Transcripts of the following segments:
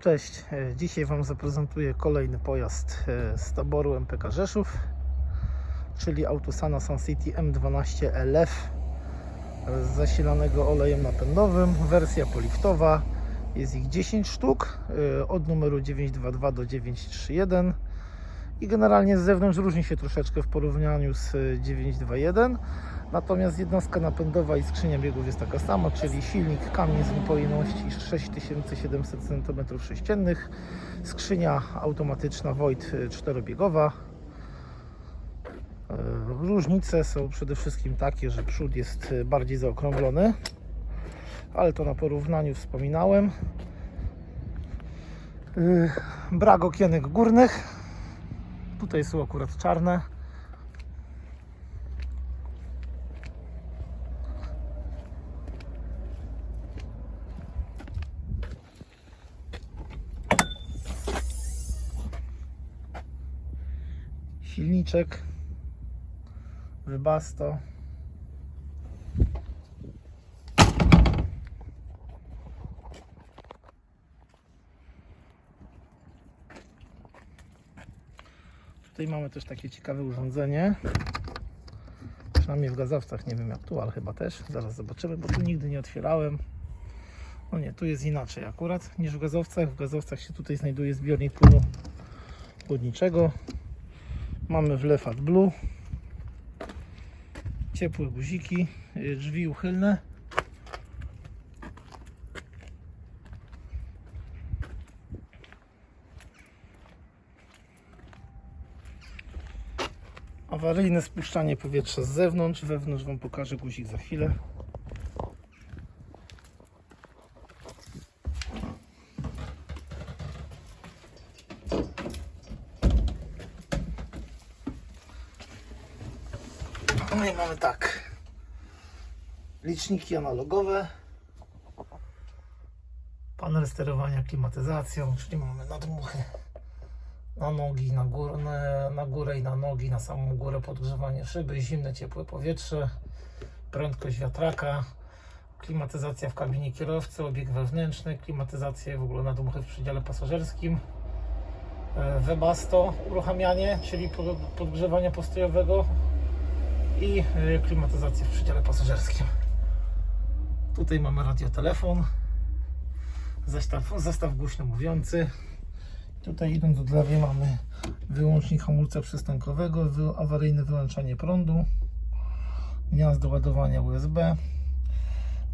Cześć, e, dzisiaj Wam zaprezentuję kolejny pojazd e, z taboru MPK Rzeszów, czyli Autosana Sun City M12 LF e, zasilanego olejem napędowym, wersja poliftowa, jest ich 10 sztuk, od numeru 922 do 931 i generalnie z zewnątrz różni się troszeczkę w porównaniu z e, 921, natomiast jednostka napędowa i skrzynia biegów jest taka sama, czyli silnik kamień z pojemności 6700 cm3, skrzynia automatyczna Void 4-biegowa. E, Różnice są przede wszystkim takie, że przód jest e, bardziej zaokrąglony, ale to na porównaniu wspominałem. E, Brak okienek górnych. Tutaj są akurat czarne. Silniczek Webasto. Tutaj mamy też takie ciekawe urządzenie. Przynajmniej w gazowcach, nie wiem jak tu, ale chyba też. Zaraz zobaczymy, bo tu nigdy nie otwierałem. No nie, tu jest inaczej akurat niż w gazowcach. W gazowcach się tutaj znajduje zbiornik płynu chłodniczego. Mamy wlew AdBlue. Ciepłe guziki, drzwi uchylne. Awaryjne spuszczanie powietrza z zewnątrz, wewnątrz Wam pokażę guzik za chwilę. No i mamy tak. Liczniki analogowe. Panel sterowania klimatyzacją, czyli mamy nadmuchy na nogi, na górę, na, na górę i na nogi, na samą górę podgrzewanie szyby, zimne, ciepłe powietrze, prędkość wiatraka, klimatyzacja w kabinie kierowcy, obieg wewnętrzny, klimatyzacja w ogóle nadmuchy w przedziale pasażerskim, e, Webasto uruchamianie, czyli po- podgrzewania postojowego i e, klimatyzację w przedziale pasażerskim. Tutaj mamy radiotelefon, zestaw, zestaw głośno mówiący. Tutaj idąc od lewej mamy wyłącznik hamulca przystankowego, wy, awaryjne wyłączanie prądu, gniazdo ładowania USB,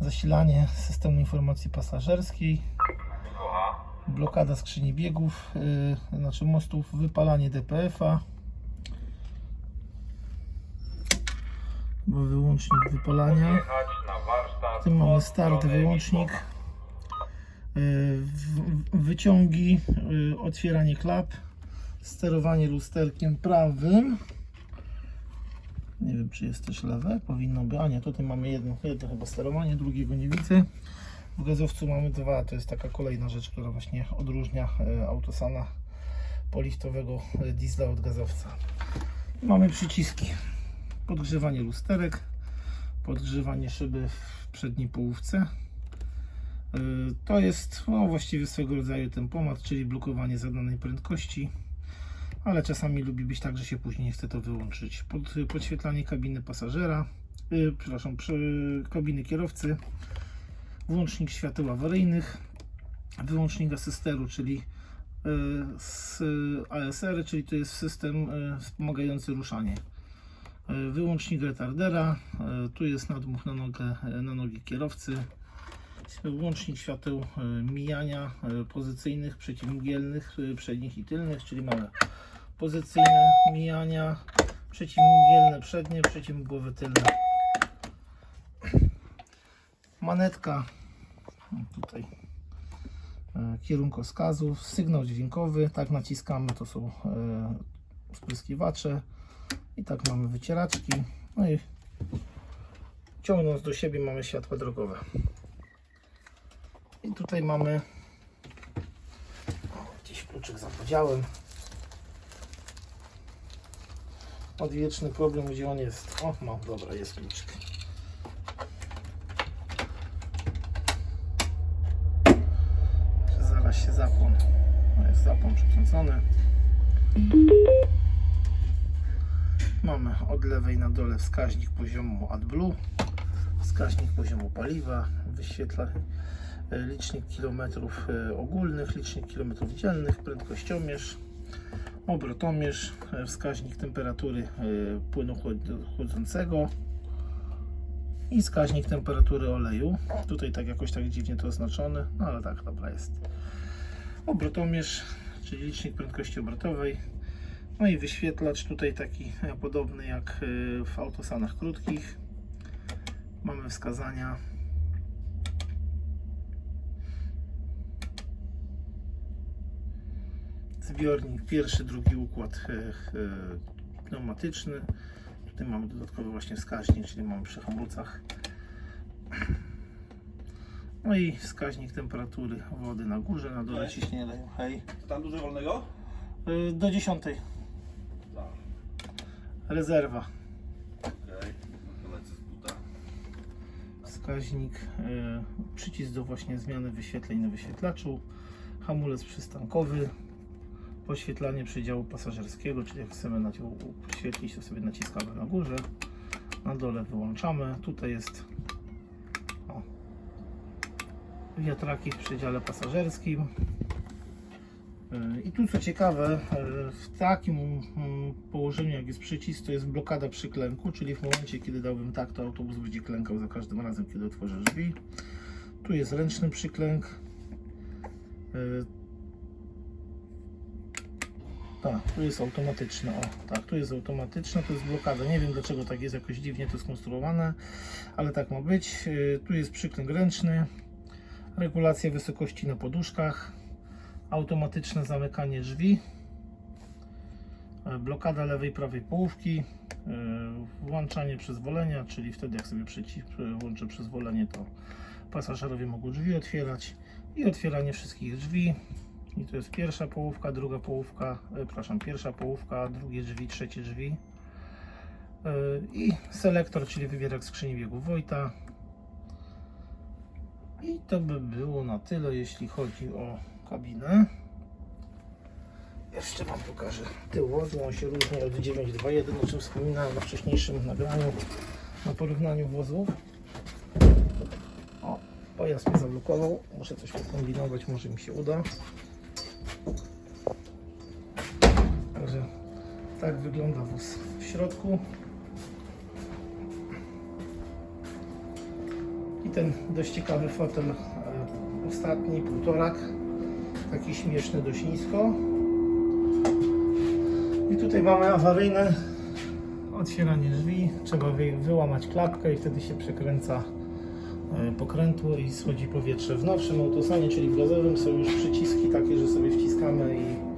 zasilanie systemu informacji pasażerskiej, blokada skrzyni biegów, yy, znaczy mostów, wypalanie DPF-a, wyłącznik wypalania. W tym mamy start, wyłącznik, wyciągi, y, otwieranie klap, sterowanie lusterkiem prawym. Nie wiem, czy jest też lewe, powinno być. A nie, tutaj mamy jedno, jedno chyba sterowanie, drugiego nie widzę. W gazowcu mamy dwa, to jest taka kolejna rzecz, która właśnie odróżnia e, autosana poliftowego e, diesla od gazowca. Mamy przyciski. Podgrzewanie lusterek, podgrzewanie szyby w przedniej połówce. Yy, To jest no, właściwie swego rodzaju tempomat, czyli blokowanie zadanej prędkości, ale czasami lubi być tak, że się później chce to wyłączyć. Pod, podświetlanie kabiny pasażera, yy, przepraszam, przy kabiny kierowcy, włącznik świateł awaryjnych, wyłącznik asysteru, czyli yy, z ASR, czyli to jest system yy, wspomagający ruszanie. Wyłącznik retardera, tu jest nadmuch na, nogę, na nogi kierowcy, Łącznik świateł e, mijania e, pozycyjnych, przeciwmgielnych, e, przednich i tylnych, czyli mamy pozycyjne mijania, przeciwmgielne przednie, przeciwmgłowe tylne. Manetka tutaj kierunkowskazów, sygnał dźwiękowy, tak naciskamy, to są spryskiwacze i tak mamy wycieraczki. No i ciągnąc do siebie mamy światła drogowe. I tutaj mamy gdzieś kluczyk za podziałem. Odwieczny problem, gdzie on jest. O, no dobra, jest kluczyk. Zaraz się zapłon. To jest zapłon przykręcony. Mamy od lewej na dole wskaźnik poziomu AdBlue, wskaźnik poziomu paliwa, wyświetla licznik kilometrów e, ogólnych, licznik kilometrów dziennych, prędkościomierz, obrotomierz, e, wskaźnik temperatury e, płynu chłod- chłodzącego i wskaźnik temperatury oleju. Tutaj tak jakoś tak dziwnie to oznaczone, no ale tak, dobra jest. Obrotomierz, czyli licznik prędkości obrotowej. No i wyświetlacz tutaj taki e, podobny jak e, w autosanach krótkich. Mamy wskazania. Zbiornik pierwszy, drugi układ e, e, pneumatyczny. Tutaj mamy dodatkowy właśnie wskaźnik, czyli mamy przy hamulcach. No i wskaźnik temperatury wody na górze, na dole ciśnienie leju. Hej. To tam dużo wolnego? Y, Do 10. Tak. Rezerwa. No. Wskaźnik, przycisk do właśnie zmiany wyświetleń na wyświetlaczu. Hamulec przystankowy. Poświetlanie przedziału pasażerskiego, czyli jak chcemy na poświetlić, to sobie naciskamy na górze. Na dole wyłączamy. Tutaj jest o, wiatraki w przedziale pasażerskim. Y, I tu co ciekawe, y, w takim mm, położeniu jak jest przycisk, to jest blokada przyklęku, czyli w momencie kiedy dałbym tak, to autobus będzie klękał za każdym razem, kiedy otworzę drzwi. Tu jest ręczny przyklęk. Y, Tak, tu jest automatyczne. O, tak, tu jest automatyczne, to jest blokada. Nie wiem dlaczego tak jest jakoś dziwnie to skonstruowane, ale tak ma być. Y, Tu jest przyklęk ręczny, regulacja wysokości na poduszkach, automatyczne zamykanie drzwi, e, blokada lewej prawej połówki, e, włączanie przyzwolenia, czyli wtedy jak sobie włączę przyzwolenie, to pasażerowie mogą drzwi otwierać i otwieranie wszystkich drzwi. I to jest pierwsza połówka, druga połówka, e, przepraszam, pierwsza połówka, drugie drzwi, trzecie drzwi. E, I selektor, czyli wybierak skrzyni biegów Wojta. I to by było na tyle, jeśli chodzi o kabinę. Jeszcze Wam pokażę tył wozu. On się różni od 921, o czym wspominałem na wcześniejszym nagraniu na porównaniu wozów. O, pojazd mnie zablokował. Muszę coś pokombinować, może mi się uda. Także tak wygląda wóz w środku. I ten dość ciekawy fotel e, ostatni, półtorak. Taki śmieszny, dość nisko. I tutaj mamy awaryjne otwieranie drzwi. Trzeba wy, wyłamać klapkę i wtedy się przekręca e, pokrętło i schodzi powietrze. W nowszym autosanie, czyli w gazowym są już przyciski takie, że sobie wciskamy i,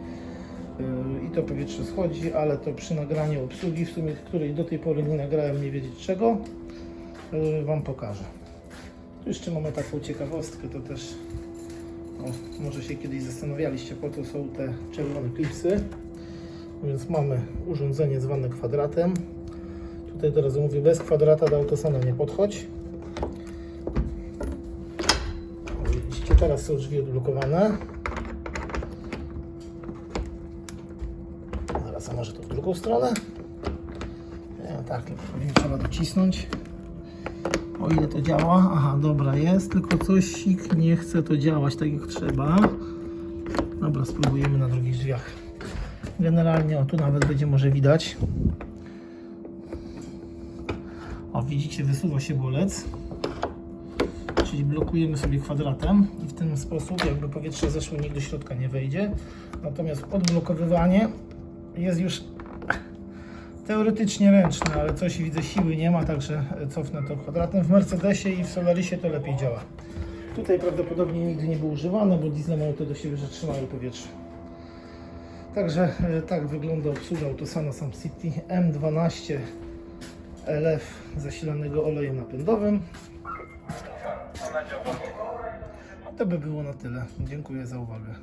i to powietrze schodzi, ale to przy nagraniu obsługi, w sumie której do tej pory nie nagrałem, nie wiedzieć czego, e, Wam pokażę. Jeszcze mamy taką ciekawostkę, to też o, może się kiedyś zastanawialiście, po co są te czerwone klipsy. Więc mamy urządzenie zwane kwadratem. Tutaj teraz mówię, bez kwadrata do autosana nie podchodź. Widzicie, teraz są drzwi odblokowane. Drugą stronę? Nie, tak, trzeba docisnąć. O ile to działa? Aha, dobra, jest, tylko coś nie chce to działać tak jak trzeba. Dobra, spróbujemy na drugich drzwiach. Generalnie, o tu nawet będzie może widać. O, widzicie, wysuwa się bolec. Czyli blokujemy sobie kwadratem i w ten sposób jakby powietrze zeszło, nikt do środka nie wejdzie. Natomiast odblokowywanie jest już teoretycznie ręczne, ale coś widzę siły nie ma, także cofnę to kwadratem. W Mercedesie i w Solarisie to lepiej działa. Tutaj prawdopodobnie nigdy nie było używane, bo diesle mają to do siebie, że trzymają powietrze. Także e, tak wygląda obsługa Autosana Sam City M12 LF zasilanego olejem napędowym. To by było na tyle. Dziękuję za uwagę.